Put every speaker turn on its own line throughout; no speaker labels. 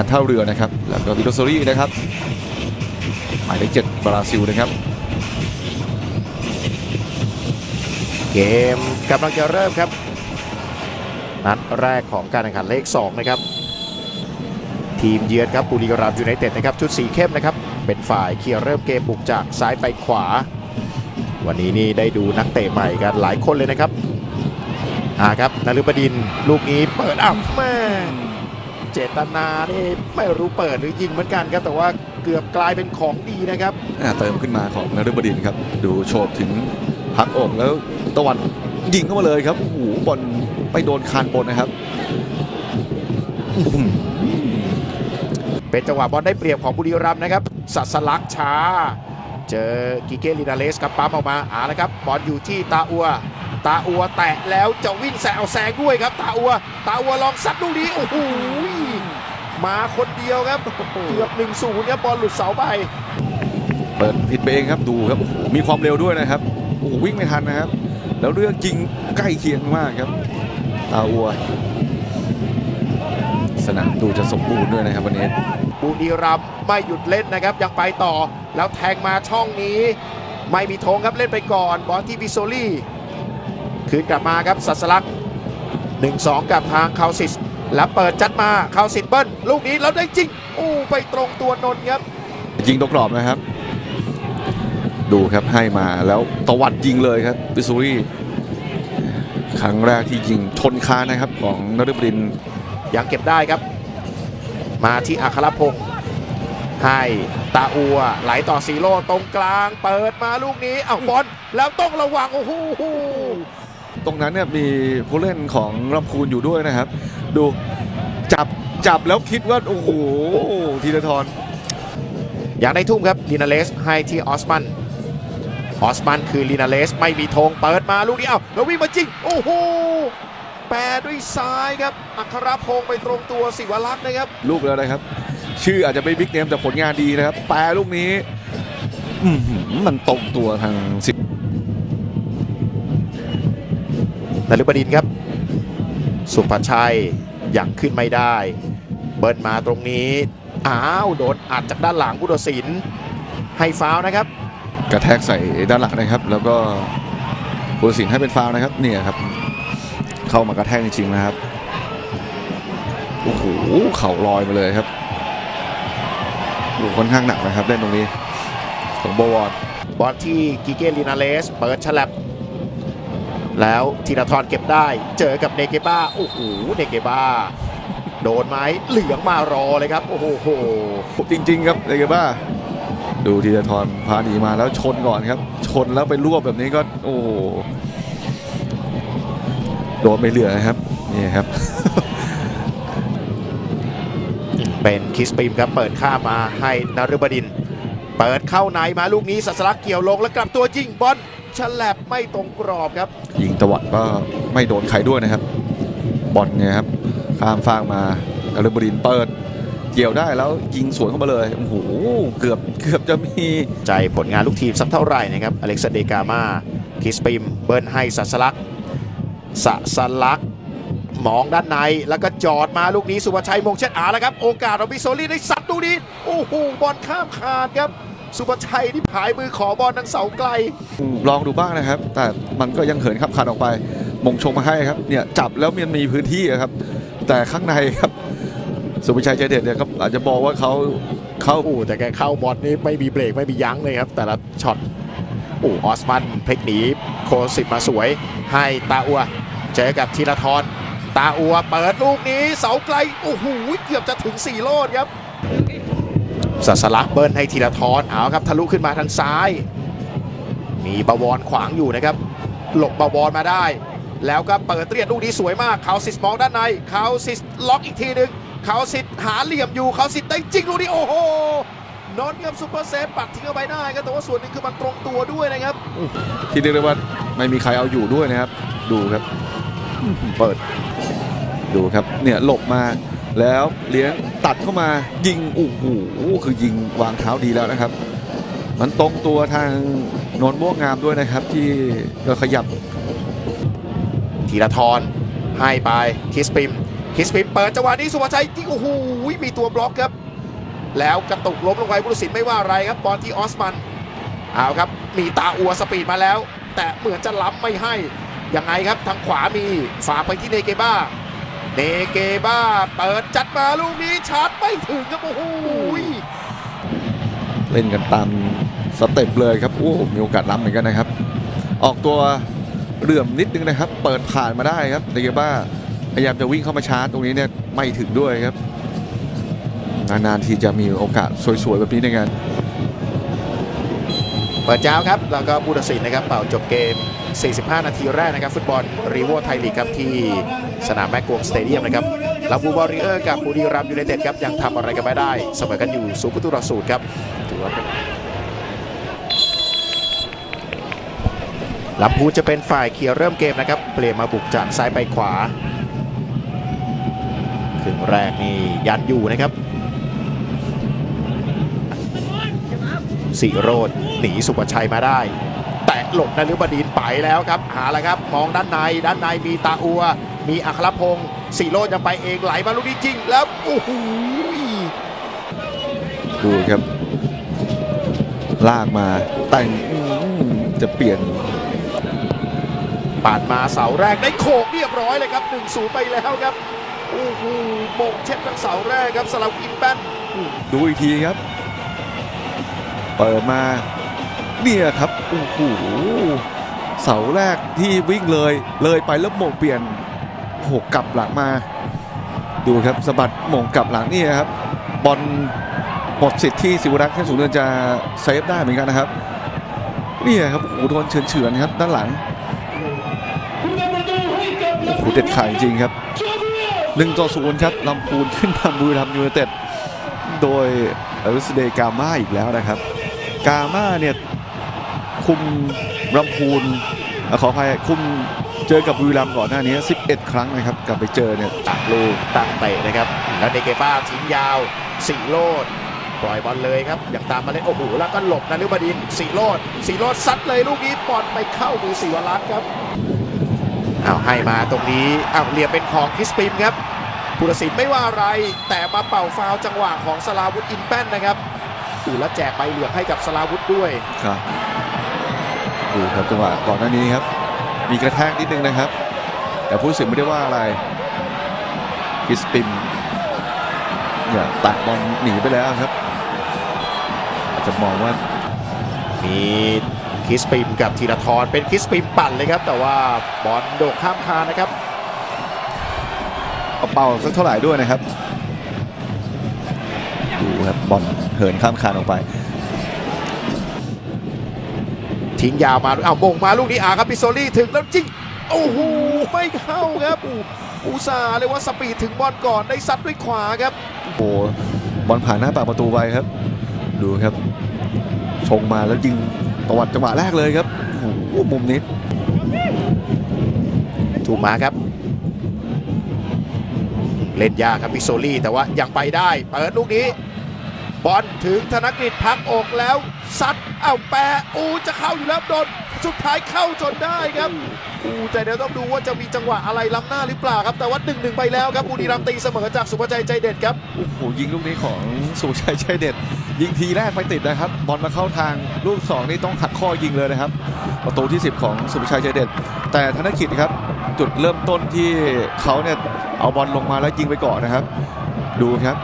การท่าเรือนะครับ แล้วก็วิโตโซรี่นะครับหมายเลขเจ็ดบราซิลนะครับ
เกมกำลังจะเริ่มครับ นัดแรกของการแข่งขันเลข 2 นะครับ ทีมเยือนครับบุรีรัมย์ยูไนเต็ดนะครับ ชุดสีเข้มนะครับ เป็นฝ่ายเคลียร์เริ่มเกมบุกจากซ้ายไปขวา วันนี้นี่ได้ดูนักเตะใหม่กันหลายคนเลยนะครับอ่าครับนฤบดินลูกนี้เปิดอ้าวแม่ เจตนานี่ไม่รู้เปิดหรือยิงเหมือนกันครับ แต่ว่าเกือบกลายเป็นของดีนะครับ
อ่าเติมขึ้นมาของนฤบดินทร์ครับ ดูโฉบถึงพักอกแล้วตะวันยิงเข้ามาเลยครับโอ้โหบอลไปโดนคานบนนะครับอื้อหือ
เป็นจังหวะบอลได้เปรียบของบุรีรัมย์นะครับ สัสลักช้า เจอกิเกลินาเลสครับปั๊มออกมาอ่าแล้วครับบอลอยู่ที่ตาอัว ตาอัวแตะแล้วจะวิ่งแซงเอาแซงด้วยครับ ตาอัว ตาอัวลองซัดลูกนี้โอ้โหมาคนเดียวครับเกือบ1นศูนย์ครับบอลหลุดเสาไป
เปิดผิดไปเองครับดูครับโอ้โหมีความเร็วด้วยนะครับโอ้โหวิ่งไม่ทันนะครับ แล้วเรื่องจริงใกล้เคียงมากครับ ตาอัว สนามดูจะสมบูรณ์ด้วยนะครับวันนี้
บุรีรัมย์ไม่หยุดเล่นนะครับยังไปต่อ แล้วแทงมาช่องนี้ ไม่มีธงครับเล่นไปก่อนบอลที่วิโซลี่ คืนกลับมาครับสัสลัก1-2กับทางคาซิสแล้วเปิดจัดมาคาซิสเบิ้ลลูกนี้แล้วได้จริงโอ้ไปตรงตัวนนท์ครับ
ยิงตกกรอบนะครับ ดูครับให้มาแล้วตวัดยิงเลยครับบิซูรี่ครั้งแรกที่ยิงชนคานนะครับของนฤบดินทร์
ยังเก็บได้ครับ มาที่อัครพงศ์ให้ตาอัวไหลต่อซีโร่ตรงกลาง เปิดมาลูกนี้เอาบอลแล้วต้องระวังโอ้โห
ตรงนั้นเนี่ยมีผู้เล่นของลำพูนอยู่ด้วยนะครับ ดูจับจับแล้วคิดว่า โอ้โหธีรทร
อย่างในทุ่มครับลีนาเลสให้ที่ออสมันออสมันคือลีนาเลสไม่มีธงเปิดมาลูกนี้เอ้าแล้ววิ่งมาจริง โอ้โหแปรด้วยซ้ายครับ อัครพงศ์ไปตรงตัวสิวรักษ์นะครับ
ลูกแล้วนะครับ ชื่ออาจจะไม่บิ๊กเนมแต่ผลงานดีนะครับ แปรลูกนี้อื้อหือมันตรงตัวทางสิบ
นฤบดินทร์ครับ สุภชัยยังขึ้นไม่ได้ เบิร์นมาตรงนี้ อ้าวโดนอัดจากด้านหลังผู้ตัดสินให้ฟาวล์นะครับ
กระแทกใส่ด้านหลังนะครับ แล้วก็ผู้ตัดสินให้เป็นฟาวล์นะครับเนี่ยครับ เข้ามากระแทกจริงๆนะครับโอ้โหเข่าลอยมาเลยครับโอ้โหค่อนข้างหนักนะครับเล่นตรงนี้ของบวร
บอลที่กิเกลินาเลส เปิดฉลับ แล้วธีรทรเก็บได้ เจอกับเนเกบ้าโอ้โหเนเกบ้าโดนไหมเหลืองมารอเลยครับ โอ้โห
จริง ๆ ครับเลยกบ้าดูธีรทรพาหนีมาแล้วชนก่อนครับ ชนแล้วไปรวบแบบนี้ก็โอ้โหโดนไม่เหลือนะครับนี่ครับ
เป็นคิสปิมครับเปิดข้ามมาให้นฤบดินทร์เปิดเข้าในมาลูกนี้สัสลักเกี่ยวลงแล้วกลับตัวยิงบอล ฉลับไม่ตรงกรอบครับ
ยิงตวัดก็ไม่โดนใครด้วยนะครับ บอลเนี่ยครับข้ามฟากมาอารบดินเปิด เกี่ยวได้แล้วยิงสวนเข้ามาเลยโอ้โหเกือบเกือบจะมี
ใจผลงานลูกทีมสักเท่าไหร่นะครับอเล็กซานเดร์กามาคิสปิม เบิร์นให้สัสลักสัสลักมองด้านในแล้วก็จอดมาลูกนี้สุภชัยมงเช็ดอาแล้วครับ โอกาสของบิโซลี่ได้ซัดลูกนี้โอ้โหบอลข้ามคานครับ สุภชัยที่ผายมือขอบอลทางเสาไกล
ลองดูบ้างนะครับ แต่มันก็ยังเหินขับขันออกไป มงชงมาให้ครับ เนี่ยจับแล้วมันมีพื้นที่อะครับ แต่ข้างในครับ สุภชัยใจเด็ดเนี่ยครับอาจจะบอกว่าเขาเขา
โอ้แต่แกเข้าบอลนี่ไม่มีเบรกไม่มียั้งเลยครับ แต่ละช็อตโอ้ออสมันพลิกหนีโคสิตมาสวย ให้ตาอัวเจอกับธีรทรตาอัวเปิดลูกนี้เสาไกลโอ้โหเกือบจะถึงสี่โลดครับ สัสลักเบิร์นให้ธีรทรเอาครับทะลุขึ้นมาทางซ้าย มีบวรขวางอยู่นะครับ หลบบวรมาได้ แล้วก็เปิดเตรียดลูกนี้สวยมากเขาซิสมองด้านในเขาซิสล็อกอีกทีหนึ่งเขาซิสหาเหลี่ยมอยู่เขาซิสได้จริงลูกนี้โอ้โหนนท์ครับซุปเปอร์เซฟปัดทิ้งเอาไปได้ครับแต่ว่าส่วนนึงคือมันตรงตัวด้วยนะครับ
ที่เรียกได้ว่าไม่มีใครเอาอยู่ด้วยนะครับ ดูครับ เปิด ดูครับเนี่ยหลบมาแล้วเลี้ยง ตัดเข้ามายิงโอ้โหคือยิงวางเท้าดีแล้วนะครับ มันตรงตัวทางนนท์ม่วงงามด้วยนะครับ ที่ก็ขยับ
ธีรทรให้ไปคิสปิมคิสปินเปิดจังหวะนี้สุภชัยยิงโอ้โหมีตัวบล็อกครับ แล้วกระตุกล้มลงไปผู้ตัดสินไม่ว่าอะไรครับบอลที่ออสมันเอาครับ มีตาอัวสปีดมาแล้ว แต่เหมือนจะล้ำไม่ให้ยังไงครับทางขวามีฝากไปที่เนเกบ้า เนเกบ้าเปิดจัดมาลูกนี้ชาร์จไม่ถึงครับโอ้โห
เล่นกันตามสเต็ปเลยครับโอ้มีโอกาสล้ำเหมือนกันนะครับ ออกตัวเหลื่อมนิดนึงนะครับ เปิดผ่านมาได้ครับเดเกบ้าพยายามจะวิ่งเข้ามาชาร์จตรงนี้เนี่ยไม่ถึงด้วยครับนานๆทีจะมีโอกาสสวยๆแบบนี้ในงาน
ปิดเจ้าครับ แล้วก็ผู้ตัดสินนะครับ เป่าจบเกม 45 นาทีแรกนะครับ ฟุตบอลรีโวไทยลีกครับ ที่สนามแม่กวงสเตเดียมนะครับลำพูบอริเออร์กับบุรีรัมยูไนเต็ดครับ ยังทำอะไรกันไม่ได้ เสมอกันอยู่ศูนย์ประตูต่อศูนย์ครับถือว่าเป็นลำพูจะเป็นฝ่ายเคลียร์เริ่มเกมนะครับ เปลี่ยนมาบุกจากซ้ายไปขวาครึ่งแรกนี่ยันอยู่นะครับ สิโรดหนีสุภชัยมาได้ แตะหลบนฤบดินไปแล้วครับ หาแล้วครับ มองด้านในด้านในมีตาอัว มีอัครพงศ์สิโรดจะไปเองไหลมาลูกนี้จริง แล้วโอ้โห
ดูครับ ลากมาแต่งอืมจะเปลี่ยน
ปาดมาเสาแรกได้โขกเรียบร้อยเลยครับ1นศูนย์ไปแล้วครับโอ้โหมงเช็ดทั้งเสาแรกครับสลับอินแปน
ดูอีกทีครับ เปิดมาเนี่ยครับโอ้โหเสาแรกที่วิ่งเลยเลยไปแล้วโมงเปลี่ยนโหกลับหลังมา ดูครับสะบัดโมงกลับหลังนี่ครับบอลหมดสิทธิ์ที่สิวรักษ์แค่สูงเนินจะเซฟได้เหมือนกันนะครับเนี่ยครับโอ้โหโดนเฉือนเฉือนครับด้านหลังโอ้โหเด็ดขาดจริงครับหนึ่งต่อศูนย์ครับลำพูนขึ้นนำบุรีรัมย์ยูไนเต็ดโดยอริสเดกาม่าอีกแล้วนะครับ กามาเนี่ยคุมลำพูนอขออภัยคุมเจอกับบุรีรัมย์ก่อนหน้านี้ 11 ครั้งนะครับกลับไปเจอเนี่ย
ตักลูกตั้งเตะนะครับ แล้วเนเกบ้าทิ้งยาวสีโรดปล่อยบอลเลยครับอย่างตามมาเล่นโอ้โหแล้วก็หลบนะฤบดินสีโรดสีโรดซัดเลยลูกนี้บอลไปเข้ามือศิวรักษ์ครับเอาให้มาตรงนี้เอาเหลี่ยมเป็นของคริสปิมครับผู้ตัดสินไม่ว่าอะไร แต่มาเป่าฟาวจังหวะของสลาวุธอินแป้นนะครับ อูแล้วแจกใบเหลืองให้กับสลาวุธด้วย
ครับดูครับจังหวะก่อนหน้านี้ครับ มีกระแทกนิดนึงนะครับ แต่ผู้สินไม่ได้ว่าอะไรคริสปิมอย่าตัดบอลหนีไปแล้วครับ อาจจะมองว่า
มีคริสปิมกับธีรทรเป็นคริสปิมปั่นเลยครับ แต่ว่าบอลโดกข้ามคานนะครับ
เอาเป่าสักเท่าไหร่ด้วยนะครับดูครั บบอลเหินข้ามคานออกไป
ทิ้งยาวมาเอามงมาลูกนี้อาครับปิโซลี่ถึงแล้วจริง โอ้โห ไม่เข้าครับอูอุตส่าห์เลยว่าสปีดถึงบอลก่อนได้ซัดด้วยขวาครับ
โอ้โห บอลผ่านหน้าปากประตูไปครับ ดูครับ ชงมาแล้วยิงตวัดจังหวะแรกเลยครับโอ้โหมุมนี้
ถูกมาครับเล่นยากครับปิโซลี่แต่ว่ายังไปได้ เปิดลูกนี้ บอลถึงธนกฤษพักอกแล้วซัดเอ้าแปะอูจะเข้าอยู่แล้วโดนสุดท้ายเข้าจนได้ครับอูแต่เดี๋ยวต้องดูว่าจะมีจังหวะอะไรล้ำหน้าหรือเปล่าครับ แต่ว่าหนึ่งหนึ่งไปแล้วครับบุรีรัมย์ตีเสมอจากสุภชัยใจเด็ดครับ
โอ้โหยิงลูกนี้ของสุภชัยชัยเด็ด ยิงทีแรกไม่ติดนะครับบอลมาเข้าทางลูกสองนี่ต้องหักข้อยิงเลยนะครับ ประตูที่ 10 ของสุภชัยชัยเด็ด แต่ธนกิจครับจุดเริ่มต้นที่เขาเนี่ยเอาบอลลงมาแล้วยิงไปก่อนนะครับ ดูครับ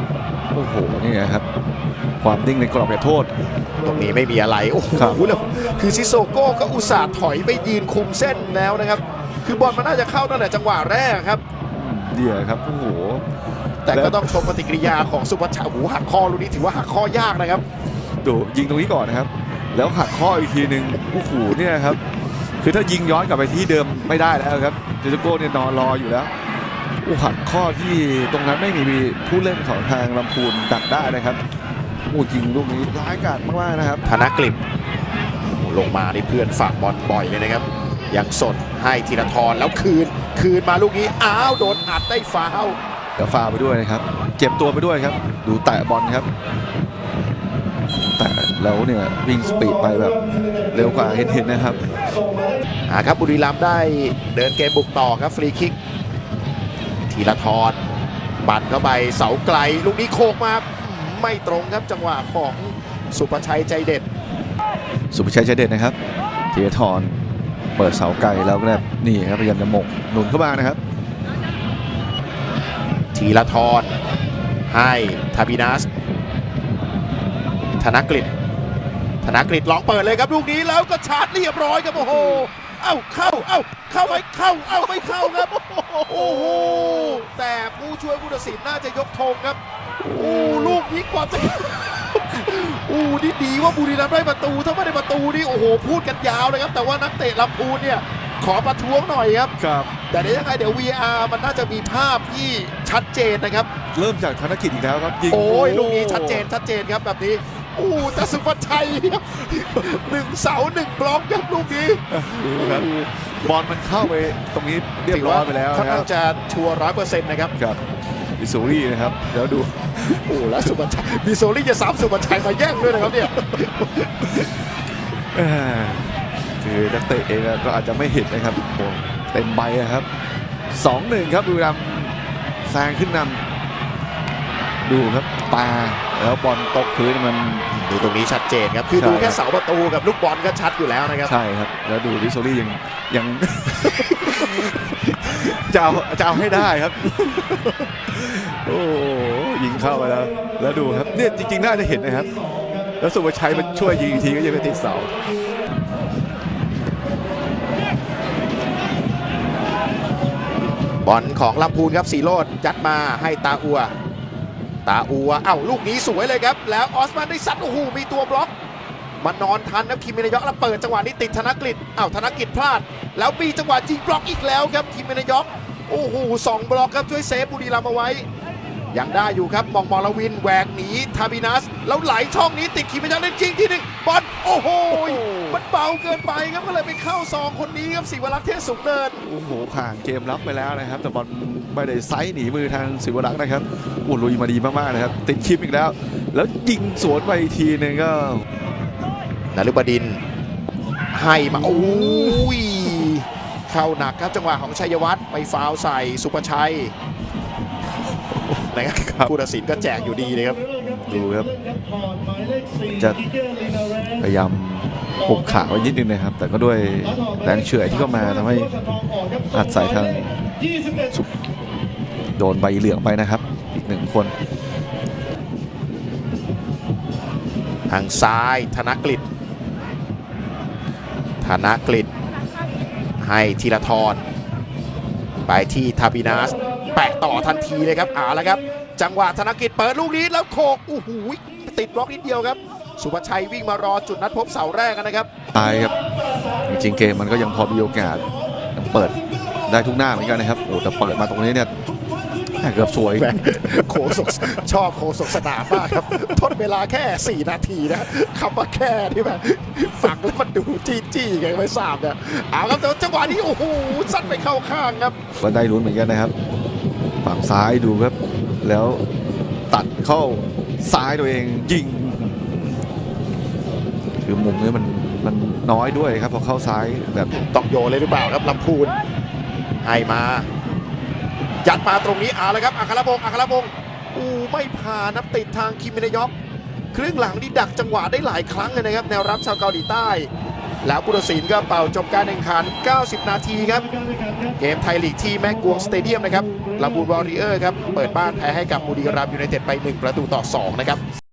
โอ้โหนี่นะครับ ความนิ่งในกรอบเขตโทษ
ตรงนี้ไม่มีอะไรโอ้โห
ครับ
แล้วคือซิโซโก้ก็อุตส่าห์ถอยไปยืนคุมเส้นแล้วนะครับ คือบอลมันน่าจะเข้าตั้งแต่จังหวะแรกครับ
เดียวครับโอ้โห
แต่
แล้
ก็
ว
ต้องชมปฏิกิริยาของสุภาชัยโอ้โหหักข้อลูกนี้ถือว่าหักข้อยากนะครับ
ดูยิงตรงนี้ก่อนนะครับ แล้วหักข้ออีกทีหนึ่งโอ้โหเนี่ยครับ คือถ้ายิงย้อนกลับไปที่เดิมไม่ได้แล้วครับเจสโก้เนี่ยนอนรออยู่แล้วโอ้หักข้อที่ตรงนั้นไม่มีผู้เล่นของทางลำพูนดักได้นะครับโอ้ยิงลูกนี้ร้ายกาจมากๆนะครับ
ธนกฤษโอ้โหลงมาในเพื่อนฝากบอลบ่อยเลยนะครับ ยังสดให้ธีรทรแล้วคืน คืนมาลูกนี้อ้าวโดนอัดได้ฟาวล์
เดี๋ยวฟาวไปด้วยนะครับ เจ็บตัวไปด้วยครับ ดูแตะบอลครับ แต่แล้วเนี่ยวิ่งสปีดไปแบบเร็วกว่าเห็นๆนะครับ
อ่าครับบุรีรัมย์ได้เดินเกมบุกต่อครับฟรีคิกธีรทรปั่นเข้าไปเสาไกล ลูกนี้โคกมา ไม่ตรงครับจังหวะของสุประชัยใจเด็ด
สุภาชัยใจเด็ดนะครับเทียทรเปิดเสาไกลแล้วก็แบบนี่ครับพยายามจะหมกหนุนเข้ามานะครับ
ทีละทรให้ทาบินัสธนกฤษธนกฤษลองเปิดเลยครับลูกนี้แล้วก็ชาร์จเรียบร้อยครับโอ้โหเอ้าเข้าเอ้าเข้าไหมเข้าเอ้าไม่เข้าครับโอ้โหแต่ผู้ช่วยผู้ตัดสินน่าจะยกธงครับโอ้ลูก นี้กว่าจะโอ้นี่ดีว่าบุรีรัมย์ได้ประตู ถ้าไม่ได้ประตูนี่โอ้โหพูดกันยาวเลยครับ แต่ว่านักเตะลำพูนเนี่ยขอประท้วงหน่อยครับ
ครับ
แต่เดี๋ยวยังไงเดี๋ยว VR มันน่าจะมีภาพที่ชัดเจนนะครับ
เริ่มจากธนกิจอีกแล้วครับยิง
โอ้ยลูกนี้ชัดเจนชัดเจนครับแบบนี้อู้แต่สุภชัยครับหนึ่งเสาหนึ่งบล็อกครับลูกนี้
ดูครับบอลมันเข้าไปตรงนี้เรียบร้อยไปแล้ว
ค่อน
นะค
ข้า
รั
ง
บ
จะชัวร์ร้อยเปอร์เซ็นต์นะครับ
ครั บอิสุรี่นะครับแล้วดู
โอ้แล้วสุภชัยมีโซลี่จะซ้ำสุภชัยมาแย่งด้วยนะครับเนี่ย
เอ่อคือนักเตะเองก็อาจจะไม่เห็นนะครับโอ้เต็มใบอะครับสองหนึ่งครับบุรีรัมย์แซงขึ้นนำดูครับปาแล้วบอลตกพื้นมัน
ดูตรงนี้ชัดเจนครับคือ
ใช่
ดูแค่เสาประตูกับลูกบอลก็ชัดอยู่แล้วนะครับ
ใช่ครับแล้วดูดิโซลี่ยังยัง จะเอาจะเอาให้ได้ครับ โอ้โหยิงเข้าไปแล้ว แล้วดูครับเนี่ยจริงๆน่าจะเห็นนะครับ แล้วสุภาชัยมันช่วยยิงอีกทีก็ยังไม่ติดเสา
บอลของลำพูนครับสีโรดยัดมาให้ตาอัว ตาอัวเอ้าลูกนี้สวยเลยครับ แล้วออสมันได้ซัดโอ้โหมีตัวบล็อกมันนอนทันครับคิมเมนยอกแล้วเปิดจังหวะนี้ติดธนกฤษเอ้าธนกฤษพลาด แล้วมีจังหวะยิงบล็อกอีกแล้วครับคิมเมนยอก โอ้โหสองบล็อกครับช่วยเซฟบุรีรัมย์เอาไว้ ยังได้อยู่ครับมองมอลวินแหวกหนีทาบินัส แล้วไหลช่องนี้ติดคิมเมนยอกเล่นจริงที่หนึ่งบอลโอ้โหมันเบาเกินไปครับก็เลยไปเข้าซองคนนี้ครับศิวรักษ์เทศสุขเนิน
โอ้โหผ่านเกมรับไปแล้วนะครับ แต่บอลไม่ได้ไซส์หนีมือทางศิวรักษ์นะครับโอ้ลุยมาดีมากๆนะครับ ติดชิปอีกแล้ว แล้วยิงสวนไปอีกทีหนึงก็
นฤบดินทร์ให้มาโอ้ย เข้าหนักครับจังหวะของชัยวัฒน์ไปฟาวล์ใส่สุประชัยนะครับผู้ตัดสินก็แจกอยู่ดีเลยครับ
ดูครับจะพยายามหุบขาไว้นิดนึงนะครับ แต่ก็ด้วยแรงเฉื่อยที่เข้ามาทำให้อัดใส่ทางสุโดนใบเหลืองไปนะครับ อีกหนึ่งคน
ทางซ้ายธนกฤษธนกฤษ ให้ธีรทรไปที่ทาบินาสแปะต่อทันทีเลยครับเอาละครับ จังหวะธนกิจเปิดลูกนี้แล้วโขกโอ้โหติดบล็อกนิดเดียวครับ สุภชัยวิ่งมารอจุดนัดพบเสาแรกนะครับ
ตายครับ จริงๆเกมมันก็ยังพอมีโอกาสยังเปิดได้ทุกหน้าเหมือนกันนะครับโอ้แต่เปิดมาตรงนี้เนี่ย เกือบสวย
แหมโคศกชอบโคศกสนามมากครับ ทดเวลาแค่ 4 นาทีนะคำว่าแค่ที่แบบฟังแล้วมันดูจี้จี้ๆไงไม่ทราบเนี่ยเอาครับแต่ว่าจังหวะนี้โอ้โหซัดไปเข้าข้างครับ
ก็ได้ลุ้นเหมือนกันนะครับ ฝั่งซ้ายดูครับ แล้วตัดเข้าซ้ายตัวเองยิง คือมุมนี้มันมันน้อยด้วยครับพอเข้าซ้ายแบบ
ต้องโยนเลยหรือเปล่าครับลำพูนให้มา ยัดมาตรงนี้เอาละครับอัครพงศ์อัครพงศ์อู้ไม่ผ่านนับติดทางคิมเมนยอกครึ่งหลังนี่ดักจังหวะได้หลายครั้งเลยนะครับ แนวรับชาวเกาหลีใต้ แล้วผู้ตัดสินก็เป่าจบการแข่งขัน 90 นาทีครับ เกมไทยลีกที่แม็กกวงสเตเดียมนะครับลาบูนวอริเออร์ครับ เปิดบ้านแพ้ให้กับบุรีรัมย์ยูไนเต็ดไป 1 ประตูต่อ 2 นะครับ